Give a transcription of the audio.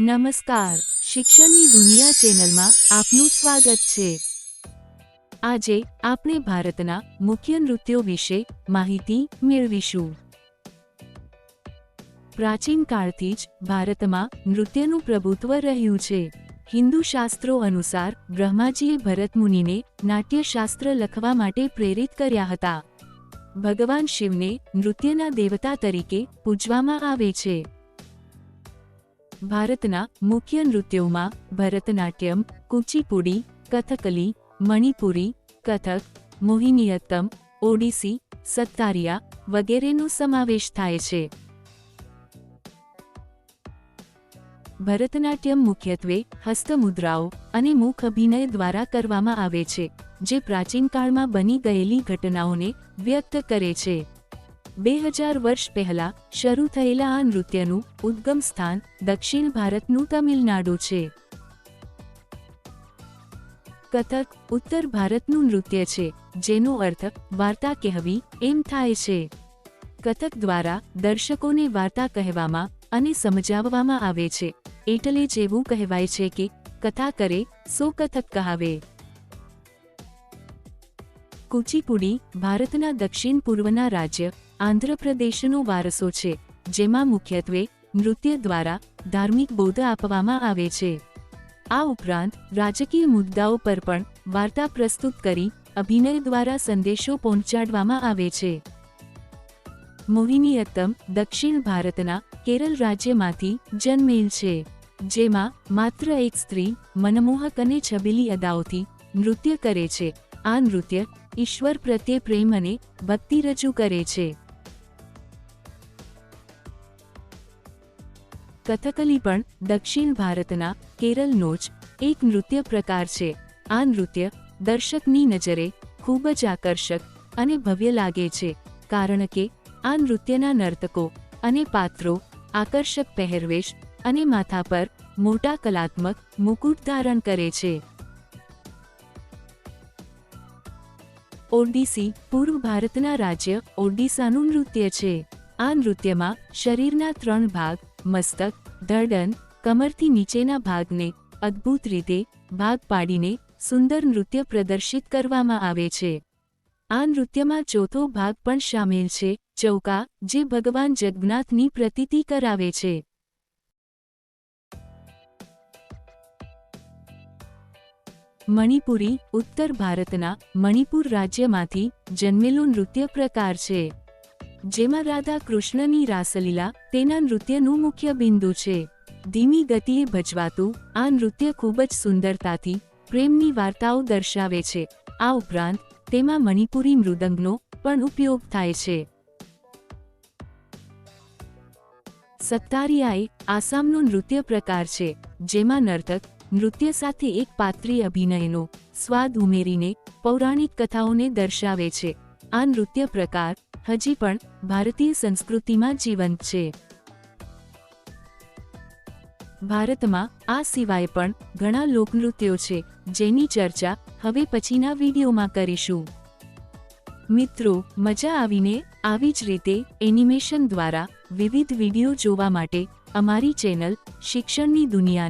નમસ્કાર. શિક્ષણની દુનિયા ચેનલમાં આપનું સ્વાગત છે. આજે આપણે ભારતના મુખ્ય નૃત્યો વિશે માહિતી મેળવીશું. પ્રાચીન કાળથી જ ભારતમાં નૃત્યનું પ્રભુત્વ રહ્યું છે. હિન્દુ શાસ્ત્રો અનુસાર બ્રહ્માજીએ ભરતમુનિને નાટ્યશાસ્ત્ર લખવા માટે પ્રેરિત કર્યા હતા. ભગવાન શિવને નૃત્યના દેવતા તરીકે પૂજવામાં આવે છે. ભારતના મુખ્ય નૃત્યોમાં ભરતનાટ્યમ કુચીપુડી કથકલી મણિપુરી કથક મોહિનીયત્તમ ઓડિસી સત્તારિયા વગેરેનો સમાવેશ થાય છે ભરતનાટ્યમ મુખ્યત્વે હસ્તમુદ્રાઓ અને મુખ અભિનય દ્વારા કરવામાં આવે છે જે પ્રાચીન કાળમાં બની ગયેલી ઘટનાઓને વ્યક્ત કરે છે બે હજાર વર્ષ પહેલા શરૂ થયેલા આ નૃત્યનું ઉદ્ગમ સ્થાન દક્ષિણ ભારતનું તમિલનાડુ છે. કથક ઉત્તર ભારતનું નૃત્ય છે, જેનો અર્થ વાર્તા કહેવી એમ થાય છે. કથક દ્વારા દર્શકોને વાર્તા કહેવામાં અને સમજાવવામાં આવે છે, એટલે જ એવું કહેવાય છે કે કથા કરે સો કથક કહાવે. કુચીપુડી ભારતના દક્ષિણ પૂર્વના રાજ્ય આંધ્રપ્રદેશનો વારસો છે, જેમાં મુખ્યત્વે નૃત્ય દ્વારા ધાર્મિક બોધ આપવામાં આવે છે. આ ઉપરાંત રાજકીય મુદ્દાઓ પર પણ વાર્તા પ્રસ્તુત કરી અભિનય દ્વારા સંદેશો પહોંચાડવામાં આવે છે. મોહિનીયત્તમ દક્ષિણ ભારતના કેરળ રાજ્યમાંથી જન્મેલ છે, જેમાં માત્ર એક સ્ત્રી, મનમોહક અને છબીલી અદાઓથી નૃત્ય કરે છે. આ નૃત્ય ઈશ્વર પ્રત્યે પ્રેમ અને ભક્તિ રજૂ કરે છે. કથકલી પણ દક્ષિણ ભારતના કેરલનો જ એક નૃત્ય પ્રકાર છે. આ નૃત્ય દર્શકની નજરે ખૂબ જ આકર્ષક અને ભવ્ય લાગે છે, કારણ કે આ નૃત્યના નર્તકો અને પાત્રો આકર્ષક પહેરવેશ અને માથા પર મોટા કલાત્મક મુકુટ ધારણ કરે છે. ઓડિસી પૂર્વ ભારતના રાજ્ય ઓડિશાનું નૃત્ય છે. આ નૃત્યમાં શરીરના ત્રણ ભાગ મસ્તક ધડન કમરથી નીચેના ભાગને અદ્ભુત રીતે ભાગ પાડીને સુંદર નૃત્ય પ્રદર્શિત કરવામાં આવે છે. આ નૃત્યમાં ચોથો ભાગ પણ સામેલ છે, ચૌકા, જે ભગવાન જગન્નાથની પ્રતીતિ કરાવે છે. મણિપુરી, ઉત્તર ભારતના મણિપુર રાજ્યમાંથી જન્મેલો નૃત્ય પ્રકાર છે. જેમાં રાધા કૃષ્ણની રાસલીલા તેના નૃત્યનું મુખ્ય બિંદુ છે. ધીમી ગતિએ ભજવાતું આ નૃત્ય ખૂબ જ સુંદરતાથી પ્રેમની વાર્તાઓ દર્શાવે છે. આ ઉપરાંત તેમાં મણિપુરી મૃદંગનો પણ ઉપયોગ થાય છે. સત્તારિયાએ આસામનો નૃત્ય પ્રકાર છે, જેમાં નર્તક, નૃત્ય સાથે એક પાત્રી અભિનયનો સ્વાદ ઉમેરીને પૌરાણિક કથાઓને દર્શાવે છે. આ નૃત્ય પ્રકાર હજી પણ ભારતીય સંસ્કૃતિમાં જીવંત છે. ભારતમાં આ સિવાય પણ ઘણા લોકનૃત્યો છે, જેની ચર્ચા હવે પછીના વિડીયોમાં કરીશું. મિત્રો, મજા આવીને આવી જ રીતે એનિમેશન દ્વારા વિવિધ વીડિયો જોવા માટે અમારી ચેનલ શિક્ષણની દુનિયા